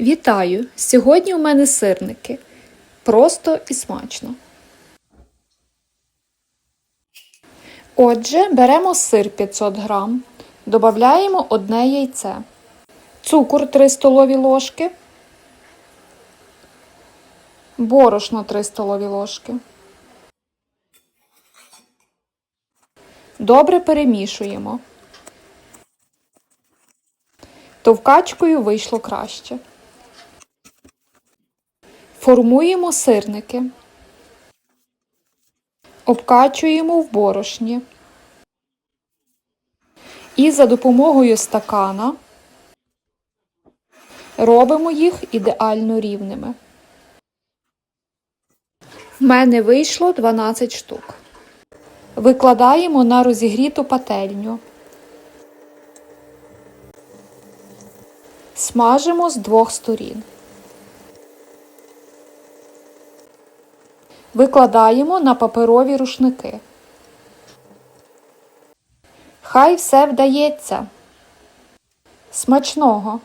Вітаю! Сьогодні у мене сирники. Просто і смачно. Отже, беремо сир 500 грам, додаємо одне яйце, цукор 3 столові ложки, борошно 3 столові ложки. Добре перемішуємо. Товкачкою вийшло краще. Формуємо сирники. Обкачуємо в борошні. І за допомогою стакана робимо їх ідеально рівними. В мене вийшло 12 штук. Викладаємо на розігріту пательню. Смажимо з двох сторін. Викладаємо на паперові рушники. Хай все вдається. Смачного!